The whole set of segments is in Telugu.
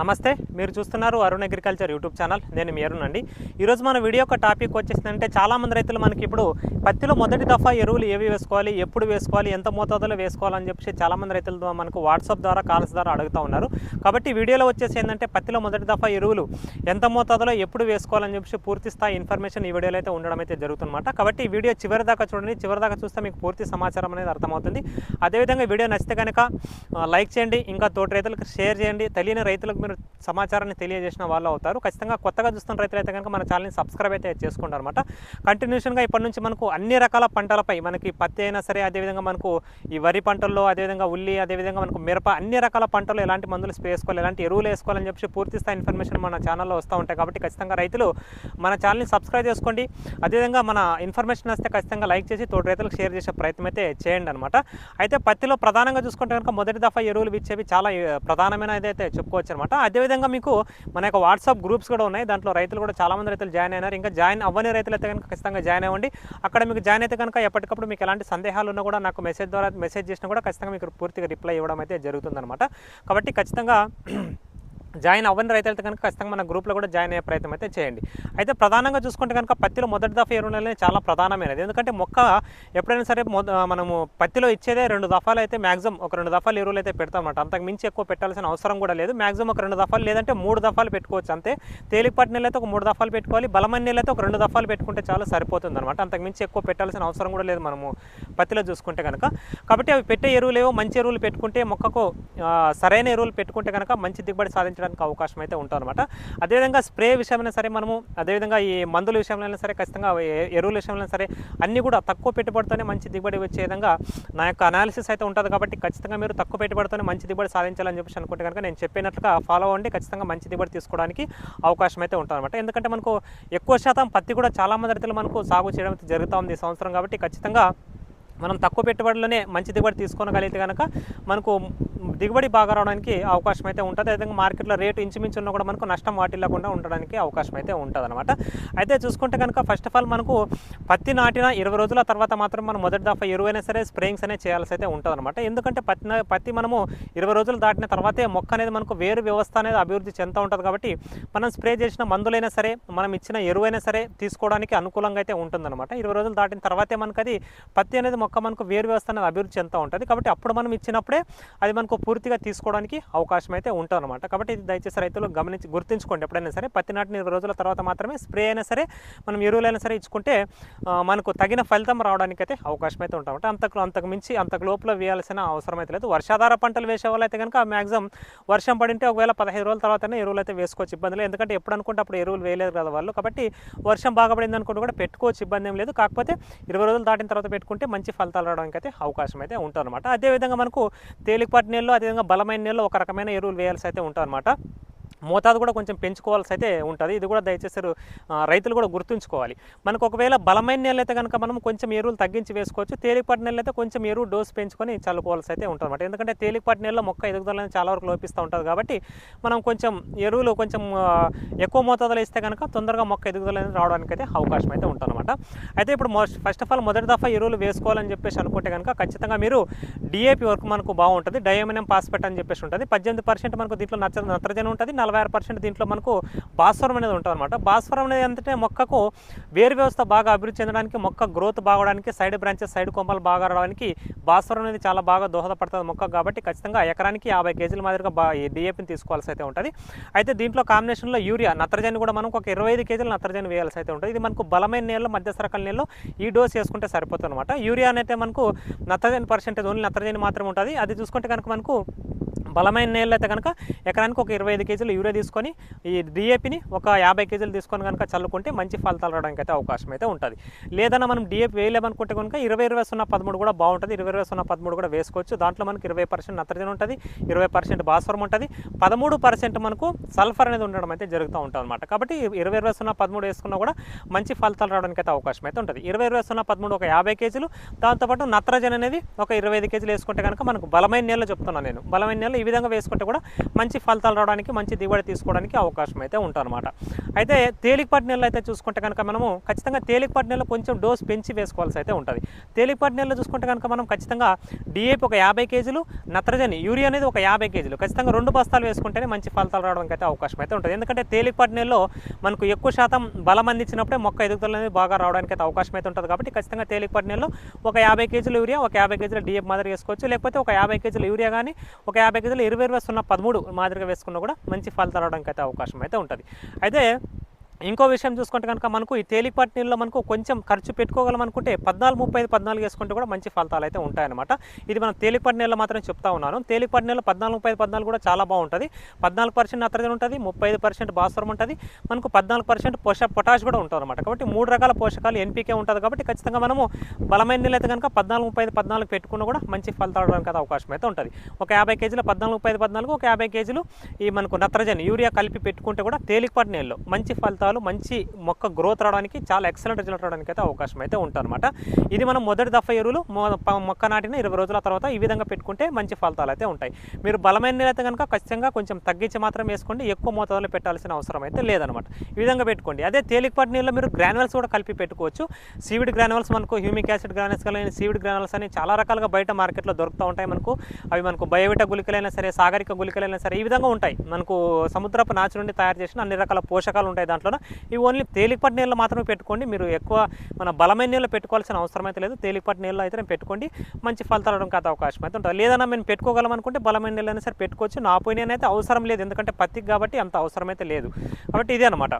నమస్తే మీరు చూస్తున్నారు అరుణ్ అగ్రికల్చర్ యూట్యూబ్ ఛానల్. నేను మీ అరుణ్ అండి. ఈరోజు మన వీడియో యొక్క టాపిక్ వచ్చేసిందంటే చాలామంది రైతులు మనకి ఇప్పుడు పత్తిలో మొదటి దఫా ఎరువులు ఏవి వేసుకోవాలి ఎప్పుడు వేసుకోవాలి ఎంత మోతాదులో వేసుకోవాలని చెప్పి చాలామంది రైతులు మనకు వాట్సాప్ ద్వారా కాల్స్ ద్వారా అడుగుతూ ఉన్నారు. కాబట్టి వీడియోలో వచ్చేసి ఏంటంటే పత్తిలో మొదటి దఫా ఎరువులు ఎంత మోతాదులో ఎప్పుడు వేసుకోవాలని చెప్పి పూర్తి స్థాయి ఇన్ఫర్మేషన్ ఈ వీడియోలో అయితే ఉండడం అయితే జరుగుతుందన్నమాట. కాబట్టి ఈ వీడియో చివరి దాకా చూడండి. చివరి దాకా చూస్తే మీకు పూర్తి సమాచారం అనేది అర్థమవుతుంది. అదేవిధంగా వీడియో నచ్చితే కనుక లైక్ చేయండి. ఇంకా తోటి రైతులకు షేర్ చేయండి. తెలియని రైతులకు మీరు సమాచారాన్ని తెలియజేసిన వాళ్ళు అవుతారు. ఖచ్చితంగా కొత్తగా చూస్తున్న రైతులు అయితే కనుక మన ఛానల్ని సబ్స్క్రైబ్ అయితే చేసుకుంటారు అనమాట కంటిన్యూషన్గా ఇప్పటి నుంచి మనకు అన్ని రకాల పంటలపై మనకి పత్తి అయినా సరే అదేవిధంగా మనకు ఈ వరి పంటల్లో అదేవిధంగా ఉల్లి అదేవిధంగా మనకు మిరప అన్ని రకాల పంటలు ఎలాంటి మందులు స్ప్రే ఎలాంటి ఎరువులు వేసుకోవాలని చెప్పి పూర్తి స్థాయి ఇన్ఫర్మేషన్ మన ఛానల్లో వస్తూ ఉంటాయి. కాబట్టి ఖచ్చితంగా రైతులు మన ఛానల్ని సబ్స్క్రైబ్ చేసుకోండి. అదేవిధంగా మన ఇన్ఫర్మేషన్ వస్తే ఖచ్చితంగా లైక్ చేసి తోటి రైతులకు షేర్ చేసే ప్రయత్నం అయితే చేయండి అనమాట అయితే పత్తిలో ప్రధానంగా చూసుకుంటే కనుక మొదటి దఫా ఎరువులు ఇచ్చేవి చాలా ప్రధానమైన అయితే చెప్పుకోవచ్చు అనమాట అదేవిధంగా మీకు మన యొక్క వాట్సాప్ గ్రూప్స్ కూడా ఉన్నాయి. దాంట్లో రైతులు కూడా చాలామంది రైతులు జాయిన్ అయినారు. ఇంకా జాయిన్ అవ్వని రైతులు అయితే కనుక ఖచ్చితంగా జాయిన్ అవ్వండి. అక్కడ మీకు జాయిన్ అయితే కనుక ఎప్పటికప్పుడు మీకు ఎలాంటి సందేహాలు ఉన్నా కూడా నాకు మెసేజ్ ద్వారా మెసేజ్ చేసినా కూడా ఖచ్చితంగా మీకు పూర్తిగా రిప్లై ఇవ్వడం అయితే జరుగుతుందన్నమాట. కాబట్టి ఖచ్చితంగా జాయిన్ అవ్వని రైతులు అయితే కనుక ఖచ్చితంగా మన గ్రూప్లో కూడా జాయిన్ అయ్యే ప్రయత్నం అయితే చేయండి. అయితే ప్రధానంగా చూసుకుంటే కనుక పత్తిలో మొదటి దఫా ఎరువులు చాలా ప్రధానమైనది. ఎందుకంటే మొక్క ఎప్పుడైనా సరే మొద మనము పత్తిలో ఇచ్చేదే రెండు దఫాలు అయితే మ్యాక్సిమం ఒక రెండు దఫాలు ఎరువులు అయితే పెడతాం అంతకు మించి ఎక్కువ పెట్టాల్సిన అవసరం కూడా లేదు. మ్యాక్సిమం ఒక రెండు దఫాలు లేదంటే మూడు దఫాలు పెట్టుకోవచ్చు అంతే. తేలికపాటి నీళ్ళు అయితే ఒక మూడు దఫాలు పెట్టుకోవాలి. బలమైన నీళ్ళు అయితే ఒక రెండు దఫాలు పెట్టుకుంటే చాలా సరిపోతుంది అనమాట అంతకు మించి ఎక్కువ పెట్టాల్సిన అవసరం కూడా లేదు మనము పత్తిలో చూసుకుంటే కనుక. కాబట్టి అవి పెట్టే ఎరువులు ఏవో మంచి ఎరువులు పెట్టుకుంటే మొక్కకు సరైన ఎరువులు పెట్టుకుంటే కనుక మంచి దిగుబడి సాధించడానికి అవకాశం అయితే ఉంటుంది అనమాట అదేవిధంగా స్ప్రే విషయమైనా సరే మనము అదేవిధంగా ఈ మందుల విషయంలో సరే ఖచ్చితంగా ఎరువుల విషయంలో అయినా సరే అన్నీ కూడా తక్కువ పెట్టుబడితోనే మంచి దిగుబడి వచ్చే విధంగా నా యొక్క అనాలిసిస్ అయితే ఉంటుంది కాబట్టి ఖచ్చితంగా మీరు తక్కువ పెట్టుబడితోనే మంచి దిగుబడి సాధించాలని చెప్పేసి అనుకుంటే కనుక నేను చెప్పినట్లుగా ఫాలో అవ్వండి. ఖచ్చితంగా మంచి దిగుబడి తీసుకోవడానికి అవకాశం అయితే ఉంటుంది అనమాట ఎందుకంటే మనకు ఎక్కువ శాతం పత్తి కూడా చాలా మంది రైతులు మనకు సాగు చేయడం జరుగుతూ ఉంది ఈ సంవత్సరం కాబట్టి ఖచ్చితంగా మనం తక్కువ పెట్టుబడిలోనే మంచి దిగుబడి తీసుకోగలిగితే కనుక మనకు దిగుబడి బాగా రావడానికి అవకాశం అయితే ఉంటుంది. అదేవిధంగా మార్కెట్లో రేటు ఇంచుమించు ఉన్నా కూడా మనకు నష్టం వాటిల్లకుండా ఉండడానికి అవకాశం అయితే ఉంటుంది అనమాట అయితే చూసుకుంటే కనుక ఫస్ట్ ఆఫ్ ఆల్ మనకు పత్తి నాటిన ఇరవై రోజుల తర్వాత మాత్రం మనం మొదటి దఫా ఎరువైనా సరే స్ప్రేయింగ్స్ అనేది చేయాల్సి అయితే ఉంటుంది అనమాట ఎందుకంటే పత్తి పత్తి మనము ఇరవై రోజులు దాటిన తర్వాతే మొక్క అనేది మనకు వేరు వ్యవస్థ అనేది అభివృద్ధి చెందుతూ ఉంటుంది కాబట్టి మనం స్ప్రే చేసిన మందులైనా సరే మనం ఇచ్చిన ఎరువైనా సరే తీసుకోవడానికి అనుకూలంగా అయితే ఉంటుందన్నమాట. ఇరవై రోజులు దాటిన తర్వాతే మనకు అది పత్తి అనేది మొక్క మనకు వేరు వ్యవస్థ అనేది అభివృద్ధి చెందుతూ ఉంటుంది. కాబట్టి అప్పుడు మనం ఇచ్చినప్పుడే అది మనకు పూర్తిగా తీసుకోవడానికి అవకాశం అయితే ఉంటుందన్నమాట. కాబట్టి ఇది దయచేసి రైతులు గమనించి గుర్తుంచుకోండి. ఎప్పుడైనా సరే పత్తి నాటిన ఇరవై రోజుల తర్వాత మాత్రమే స్ప్రే అయినా సరే మనం ఎరువులైనా సరే ఇచ్చుకుంటే మనకు తగిన ఫలితం రావడానికి అయితే అవకాశం అయితే ఉంటుంది అంతకు అంతకు మించి అంతకు లోపల వేయాల్సిన అవసరం అయితే లేదు. వర్షాధార పంటలు వేసే వాళ్ళు అయితే కనుక మ్యాక్సిమం వర్షం పడింటే ఒకవేళ పదహైదు రోజుల తర్వాతనే ఎరువులు అయితే వేసుకోవచ్చు. ఇబ్బంది లేదు. ఎందుకంటే ఎప్పుడు అనుకుంటే అప్పుడు ఎరువులు వేయలేదు కదా వాళ్ళు. కాబట్టి వర్షం బాగా పడింది అనుకుంటే కూడా పెట్టుకోవచ్చు. ఇబ్బంది ఏం లేదు. కాకపోతే ఇరవై రోజులు దాటిన తర్వాత పెట్టుకుంటే మంచి ఫలితాలు రావడానికి అయితే అవకాశం అయితే ఉంటుందన్నమాట. అదేవిధంగా మనకు తేలికపాటి నీళ్ళు అదేవిధంగా బలమైన నీళ్ళు ఒక రకమైన ఎరువులు వేయాల్సి అయితే ఉంటుందన్నమాట. మోతాదు కూడా కొంచెం పెంచుకోవాల్సి అయితే ఉంటుంది. ఇది కూడా దయచేసి రైతులు కూడా గుర్తుంచుకోవాలి. మనకు ఒకవేళ బలమైన నీళ్ళు అయితే కనుక మనం కొంచెం ఎరువులు తగ్గించి వేసుకోవచ్చు. తేలికపాటి నీళ్ళు అయితే కొంచెం ఎరువు డోస్ పెంచుకొని చల్లుకోవాల్సి అయితే ఉంటుంది అనమాట ఎందుకంటే తేలికపాటి నెలలో మొక్క ఎదుగుదలని చాలా వరకు లోపిస్తూ ఉంటుంది కాబట్టి మనం కొంచెం ఎరువులు కొంచెం ఎక్కువ మోతాదులో ఇస్తే కనుక తొందరగా మొక్క ఎదుగుదల అనేది రావడానికి అయితే అవకాశం అయితే ఉంటుందన్నమాట. అయితే ఇప్పుడు ఫస్ట్ ఆఫ్ ఆల్ మొదటి దఫా ఎరువులు వేసుకోవాలని చెప్పేసి అనుకుంటే కనుక ఖచ్చితంగా మీరు డిఏపి వర్క్ మనకు బాగుంటుంది. డయోమినం పాస్పెట్ అని చెప్పేసి ఉంటుంది. పద్దెనిమిది పర్సెంట్ మనకు దీంట్లో నత్ర నత్రజని ఉంటుంది. నలభై ఆరు పర్సెంట్ దీంట్లో మనకు భాస్వరం అనేది ఉంటుంది అనమాట భాస్వరం అనేది ఏంటంటే మొక్కకు వేరు వ్యవస్థ బాగా అభివృద్ధి చెందడానికి మొక్క గ్రోత్ బాగడానికి సైడ్ బ్రాంచెస్ సైడ్ కొమ్మలు బాగా రావడానికి భాస్వరం అనేది చాలా బాగా దోహదపడుతుంది మొక్క కాబట్టి ఖచ్చితంగా ఎకరానికి యాభై కేజీల మాదిరిగా బా డిఏపిని తీసుకోవాల్సి అయితే ఉంటుంది. అయితే దీంట్లో కాంబినేషన్లో యూరియా నత్రజని కూడా మనకు ఒక ఇరవై ఐదు కేజీల నత్రజని వేయాల్సి అయితే ఉంటుంది. ఇది మనకు బలమైన నీళ్ళు మధ్యస్థ రకాల నీళ్ళు ఈ డోస్ వేసుకుంటే సరిపోతుంది అనమాట యూరియా అనేది మనకు నత్రజని పర్సెంటేజ్ ఓన్లీ నత్రజని మాత్రమే ఉంటుంది. అది చూసుకుంటే కనుక మనకు బలమైన నీళ్ళు అయితే కనుక ఎకరానికి ఒక ఇరవై ఐదు కేజీలు యూరియా తీసుకొని ఈ డిఏపిని ఒక యాభై కేజీలు తీసుకొని కనుక చల్లుకుంటే మంచి ఫలితాలు రావడానికి అయితే అవకాశం అయితే ఉంటుంది. లేదన్నా మనం డిఏపి వేయలేమనుకుంటే కనుక ఇరవై ఇరవై సున్నా పదమూడు కూడా బాగుంటుంది. ఇరవై ఇరవై సున్నా పదమూడు కూడా వేసుకోవచ్చు. దాంట్లో మనకి ఇరవై పర్సెంట్ నత్రజని ఉంటుంది ఇరవై పర్సెంట్ భాస్వరం ఉంటుంది. పదమూడు పర్సెంట్ మనకు సల్ఫర్ అనేది ఉండడం అయితే జరుగుతూ ఉంటుంది అనమాట కాబట్టి ఇరవై ఇరవై సున్నా పదమూడు వేసుకున్నా కూడా మంచి ఫలితాలు రావడానికి అయితే అవకాశం అయితే ఉంటుంది. ఇరవై ఇరవై సున్నా పదమూడు ఒక యాభై కేజీలు. దాంతోపాటు నత్రజని అనేది ఒక ఇరవై ఐదు కేజీలు వేసుకుంటే కనుక మనకు బలమైన నేల చెప్తున్నాను నేను. బలమైన నేల ఇవి విధంగా వేసుకుంటే కూడా మంచి ఫలితాలు రావడానికి మంచి దిగుబడి తీసుకోవడానికి అవకాశం అయితే ఉంటుందన్నమాట. అయితే తేలికపాటి నెలలో అయితే చూసుకుంటే కనుక మనము ఖచ్చితంగా తేలికపాటి నెలలో కొంచెం డోస్ పెంచి వేసుకోవాల్సి అయితే ఉంటుంది. తేలికపాటి నెలలో చూసుకుంటే కనుక మనం ఖచ్చితంగా డిఏపి ఒక యాభై కేజీలు నత్రజని యూరియా అనేది ఒక యాభై కేజీలు. ఖచ్చితంగా రెండు బస్తాలు వేసుకుంటేనే మంచి ఫలితాలు రావడానికి అయితే అవకాశం అయితే ఉంటుంది. ఎందుకంటే తేలికపాటి నెలలో మనకు ఎక్కువ శాతం బలం అందించినప్పుడే మొక్క ఎదుగుదల అనేది బాగా రావడానికి అయితే అవకాశం అయితే ఉంటుంది కాబట్టి ఖచ్చితంగా తేలికపాటి నెలలో ఒక యాభై కేజీలు యూరియా ఒక యాభై కేజీల డిఏపి మాదిరి వేసుకోవచ్చు. లేకపోతే ఒక యాభై కేజీల యూరియా కానీ ఒక యాభై కేజీలు ఇరవై ఇరవై సున్నా పదమూడు మాదిరిగా వేసుకున్నా కూడా మంచి ఫలితాలు రావడానికి అయితే అవకాశం అయితే ఉంటుంది. అయితే ఇంకో విషయం చూసుకుంటే కనుక మనకు ఈ తేలికపాటి నీళ్ళలో మనకు కొంచెం ఖర్చు పెట్టుకోగలం అనుకుంటే పద్నాలుగు ముప్పై ఐదు పద్నాలుగు వేసుకుంటే కూడా మంచి ఫలితాలు అయితే ఉంటాయన్నమాట. ఇది మనం తేలికపాటి నీళ్ళలో మాత్రం చెప్తా ఉన్నాను. తేలికపాటి నీళ్ళలో పద్నాలుగు ముప్పై ఐదు పద్నాలుగు కూడా చాలా బాగుంటుంది. పద్నాలుగు పర్సెంట్ నత్రజని ఉంటుంది ముప్పై ఐదు పర్సెంట్ భాస్వరం ఉంటుంది. మనకు పద్నాలుగు పర్సెంట్ పోష పొటాష్ కూడా ఉంటుంది అనమాట కాబట్టి మూడు రకాల పోషకాలు ఎన్పికే ఉంటుంది కాబట్టి ఖచ్చితంగా మనము బలమైన నీళ్ళు అయితే కనుక పద్నాలుగు ముప్పై ఐదు పద్నాలుగు పెట్టుకున్నా కూడా మంచి ఫలితాలు అవడానికి అవకాశం అయితే ఉంటుంది. ఒక యాభై కేజీల పద్నాలుగు ముప్పై ఐదు పద్నాలుగు ఒక యాభై కేజీలు ఈ మనకు నత్రజని యూరియా కలిపి పెట్టుకుంటే కూడా తేలికపాటి నీళ్ళు మంచి ఫలితాలు మంచి మొక్క గ్రోత్ రావడానికి చాలా ఎక్సలెంట్ రిజల్ట్ రావడానికి అయితే అవకాశం అయితే ఉంటుందన్నమాట. ఇది మనం మొదటి దఫా ఎరువులు మొక్క నాటిన ఇరవై రోజుల తర్వాత ఈ విధంగా పెట్టుకుంటే మంచి ఫలితాలు అయితే ఉంటాయి. మీరు బలమైన నీళ్ళు అయితే కనుక ఖచ్చితంగా కొంచెం తగ్గించి మాత్రం వేసుకోండి ఎక్కువ మోతాదులో పెట్టాల్సిన అవసరం అయితే లేదనమాట ఈ విధంగా పెట్టుకోండి. అదే తేలికపాటి నీళ్ళు మీరు గ్రానువల్స్ కూడా కలిపి పెట్టుకోవచ్చు. సీవిడ్ గ్రానువల్స్ మనకు హ్యూమిక్ యాసిడ్ గ్రానువల్స్ కానీ సీవిడ్ గ్రానువల్స్ అని చాలా రకాలుగా బయట మార్కెట్లో దొరుకుతూ ఉంటాయి మనకు. అవి మనకు బయోవిట గుళికలైనా సరే సాగరిక గుళికలైనా సరే ఈ విధంగా ఉంటాయి. మనకు సముద్రపు నాచు నుండి తయారు చేసిన అన్ని రకాల పోషకాలు ఉంటాయి దాంట్లో ఇవి ఓన్లీ తేలికపాటి నీళ్ళు మాత్రమే పెట్టుకోండి. మీరు ఎక్కువ మన బలమైన నీళ్ళు పెట్టుకోవాల్సిన అవసరం అయితే లేదు. తేలికపాటి నీళ్ళు అయితే పెట్టుకోండి. మంచి ఫలితాలు అవడం అయితే అవకాశం అయితే ఉంటుంది. లేదన్నా మేము పెట్టుకోగలం అనుకుంటే బలమైన నీళ్ళు అయినా సరే పెట్టుకోవచ్చు. నా ఒపీనియన్ అయితే అవసరం లేదు. ఎందుకంటే పత్తికి కాబట్టి అంత అవసరం అయితే లేదు. కాబట్టి ఇదే అనమాట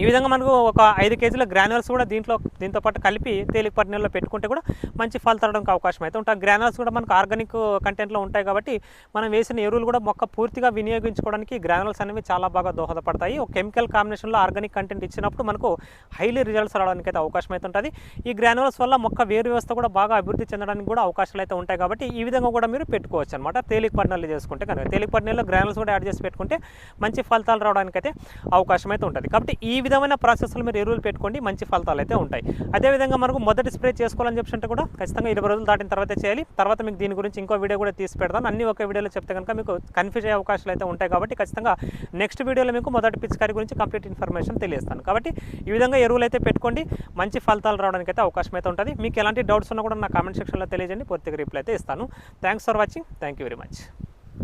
ఈ విధంగా మనకు ఒక ఐదు కేజీల గ్రానువల్స్ కూడా దీంట్లో దీంతో పాటు కలిపి తేలికపాటి నీళ్ళలో పెట్టుకుంటే కూడా మంచి ఫలితాలు రావడానికి అవకాశం అయితే ఉంటుంది. గ్రానువల్స్ కూడా మనకు ఆర్గానిక్ కంటెంట్లో ఉంటాయి కాబట్టి మనం వేసిన ఎరువులు కూడా మొక్క పూర్తిగా వినియోగించుకోవడానికి గ్రానువల్స్ అనేవి చాలా బాగా దోహదపడతాయి. ఒక కెమికల్ కాంబినేషన్లో ఆర్గానిక్ కంటెంట్ ఇచ్చినప్పుడు మనకు హైలీ రిజల్ట్స్ రావడానికి అయితే అవకాశం అయితే ఉంటుంది. ఈ గ్రానువల్స్ వల్ల మొక్క వేరు వ్యవస్థ కూడా బాగా అభివృద్ధి చెందడానికి కూడా అవకాశాలు అయితే ఉంటాయి కాబట్టి ఈ విధంగా కూడా మీరు పెట్టుకోవచ్చు అనమాట తేలికపాటి నీళ్ళు చేసుకుంటే కనుక తేలికపాటి నీళ్ళు గ్రానువల్స్ కూడా యాడ్ చేసి పెట్టుకుంటే మంచి ఫలితాలు రావడానికి అయితే అవకాశం అయితే ఉంటుంది. కాబట్టి ఈ విధమైన ప్రాసెస్లో మీరు ఎరువులు పెట్టుకోండి మంచి ఫలితాలు అయితే ఉంటాయి. అదేవిధంగా మనకు మొదటి స్ప్రే చేసుకోవాలని చెప్పి అంటే కూడా ఖచ్చితంగా ఇరవై రోజులు దాటిన తర్వాత చేయాలి. తర్వాత మీకు దీని గురించి ఇంకో వీడియో కూడా తీసి పెడతాను. అన్ని ఒక వీడియోలో చెప్తే కనుక మీకు కన్ఫ్యూజ్ అయ్యే అవకాశాలు అయితే ఉంటాయి కాబట్టి ఖచ్చితంగా నెక్స్ట్ వీడియోలో మీకు మొదటి పిచికారి గురించి కంప్లీట్ ఇన్ఫర్మేషన్ తెలియస్తాను కాబట్టి ఈ విధంగా ఎరువులు అయితే పెట్టుకోండి మంచి ఫలితాలు రావడానికి అయితే అవకాశం అయితే ఉంటుంది. మీకు ఎలాంటి డౌట్స్ ఉన్నా కూడా నా కామెంట్ సెక్షన్లో తెలియజేయండి. పూర్తిగా రిప్లై అయితే ఇస్తాను. Thanks for watching thank you very much